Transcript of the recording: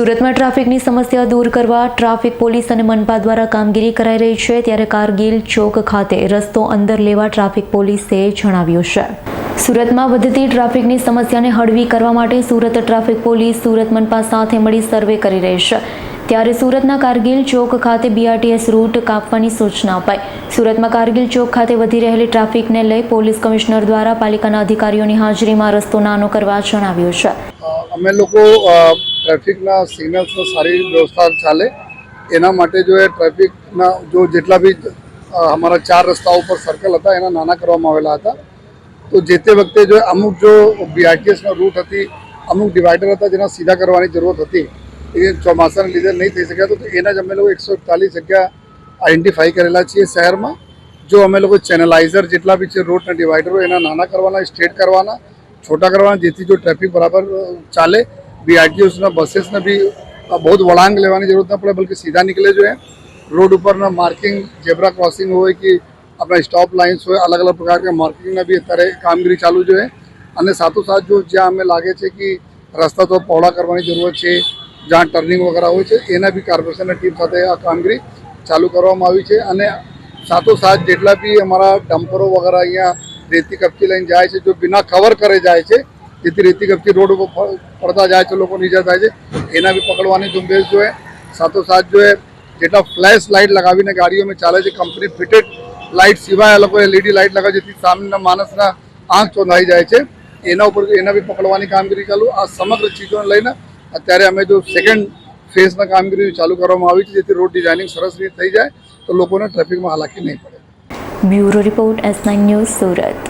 સુરતમાં ટ્રાફિકની સમસ્યા દૂર કરવા ટ્રાફિક પોલીસ અને મનપા દ્વારા કામગીરી કરાઈ રહી છે, ત્યારે કારગિલ ચોક ખાતે રસ્તો અંદર લેવા ટ્રાફિક પોલીસે જણાવ્યું છે. સુરતમાં વધતી ટ્રાફિકની સમસ્યાને હળવી કરવા માટે સુરત ટ્રાફિક પોલીસ સુરત મનપા સાથે મળી સર્વે કરી રહી છે. ત્યારે સુરતના કારગિલ ચોક ખાતે બીઆરટીએસ રૂટ કાપવાની સૂચના અપાઈ. સુરતમાં કારગિલ ચોક ખાતે વધી રહેલી ટ્રાફિકને લઈ પોલીસ કમિશનર દ્વારા પાલિકાના અધિકારીઓની હાજરીમાં રસ્તો નાનો કરવા જણાવ્યું છે. અમે લોકો ટ્રાફિકના સિગ્નલ્સનો સારી વ્યવસ્થા ચાલે. એના માટે જો એ ટ્રાફિકના જો જેટલા બી અમારા ચાર રસ્તાઓ ઉપર સર્કલ હતા, એના નાના કરવામાં આવેલા હતા. તો જે તે વખતે જો અમુક જો બીઆરટીએસનો રૂટ હતી, અમુક ડિવાઈડર હતા જેના સીધા કરવાની જરૂરત હતી, એ ચોમાસાને લીધે નહીં થઈ શક્યા, તો એના જ અમે લોકો એકસો એકતાલીસ જગ્યા આઈડેન્ટિફાઈ કરેલા છીએ શહેરમાં. જો અમે લોકો ચેનલાઇઝર જેટલા બી છે રોડના ડિવાઈડરો એના નાના કરવાના સ્ટ્રેટ કરવાના, છોટા કરવાના, જેથી જો ટ્રાફિક બરાબર ચાલે બીઆરટીઓસના બસીસને બી બહુ જ વળાંક લેવાની જરૂરત ન પડે, બલકે સીધા નીકળે જોઈએ. રોડ ઉપરના માર્કિંગ, ઝેબ્રા ક્રોસિંગ હોય કે આપણા સ્ટોપ લાઇન્સ હોય, અલગ અલગ પ્રકારના માર્કિંગના બી અત્યારે કામગીરી ચાલુ જોઈએ અને સાથોસાથ જો જ્યાં અમે લાગે છે કે રસ્તા તો પહોળા કરવાની જરૂરત છે, જ્યાં ટર્નિંગ વગેરે હોય છે, એના બી કોર્પોરેશનની ટીમ સાથે આ કામગીરી ચાલુ કરવામાં આવી છે. અને સાથોસાથ જેટલા બી અમારા ડમ્પરો વગેરે અહીંયા રેતી કપચી લઈને જાય છે, જો બિના કવર કરે જાય છે જેથી રેતી કપચી રોડ ઉપર પડતા જાય છે લોકો ઈજા થાય છે. એના બી પકડવાની ઝુંબેશ જોઈએ. સાથોસાથ જોઈએ, જેટલા ફ્લેશ લાઇટ લગાવીને ગાડીઓમાં ચાલે છે, કંપની ફિટેડ લાઇટ સિવાય લોકો એલઈડી લાઇટ લગાવે, જેથી સામેના માણસના આંખ ચોંધાઈ જાય છે. એના ઉપર એના બી પકડવાની કામગીરી ચાલુ. આ સમગ્ર ચીજોને લઈને અત્યારે અમે જો સેકન્ડ ફેઝના કામગીરી ચાલુ કરવામાં આવી છે, જેથી રોડ ડિઝાઇનિંગ સરસ રીતે થઈ જાય, તો લોકોને ટ્રાફિકમાં હાલાકી નહીં પડે. Bureau report S nine news Surat.